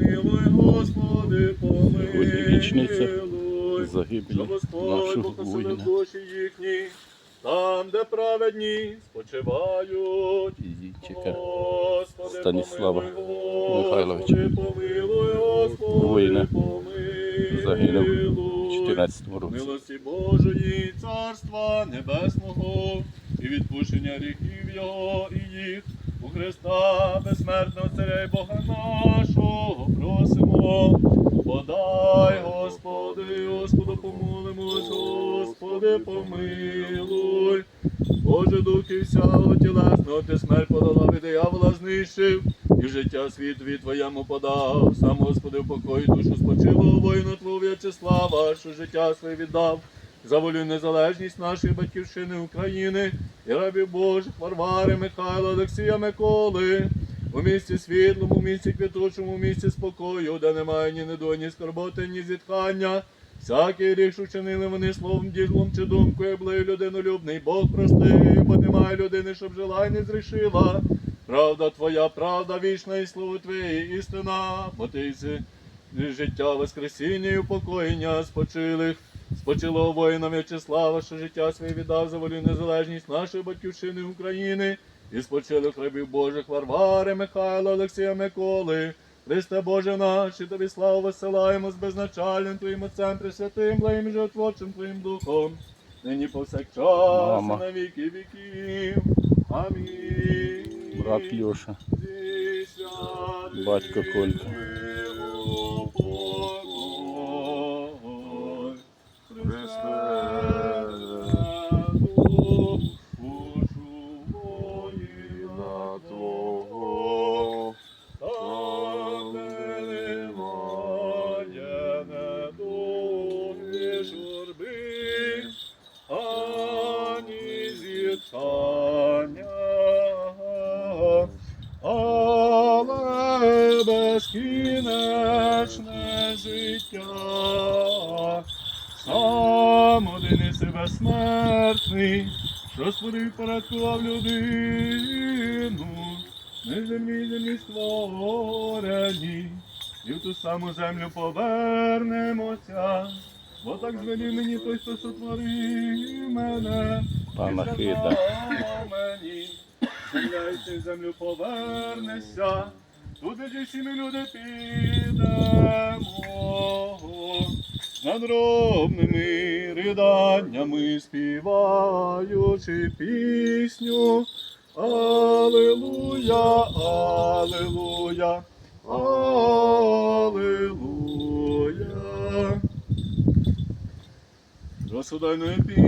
помилуй, Господи, помилуй. Загибелі нашого воїна. душі їхні, там, де праведні спочивають. Господи, Станіслава Михайловича. Воїна. загинув у 14 році. Милості Божої, Царства Небесного і відпущення гріхів Його і їх у Христа, безсмертного Царя і Бога нашого, просимо. Подай, Господи, Господу помолимось, Господи, помилуй. Боже духи всякого тілесного, ти смерть подала від диявола знищив, і життя світові Твоєму подав. Сам Господи, в покої душу спочилого воїна Твого В'ячеслава, що життя своє віддав. За волю незалежність нашої батьківщини України і рабів Божих, Варвари, Михайла, Олексія, Миколи. У місті світлому, у місті квітучому, у місті спокою, де немає ні недої, ні скорботи, ні зітхання. Всякий ріг, що вчинили вони словом, ділом чи думкою, блив людинолюбний, Бог прости, бо немає людини, щоб жила й не зрішила. Правда твоя, правда вічна, і слово Твоє істина, бо ти життя, воскресіння і упокоєння спочилих. Спочилого воїна В'ячеслава, що життя своє віддав за волю незалежність нашої батьківщини України, і спочилих рабів Божих Варвари, Михайла, Олексія, Миколи. Христе Боже наш, і тобі славу висилаємо з безначальним Твоїм Отцем Пресвятим, благим і животворчим Твоїм Духом, нині повсякчас, і на віки віків. Амінь. Брат Льоша, Десятий батько Колька. Але безкінечне життя. Сам один і себе смертний, що створив порядкував людину, не землі землі створені, і в ту саму землю повернемося, бо так звелів мені той, хто сотворив мене. Пана І мені, земля землю повернешся, туди ж люди підемо. З надробними риданнями співаючи пісню. Аллилуйя, Аллилуйя, Аллилуйя. Розсудайної пісні.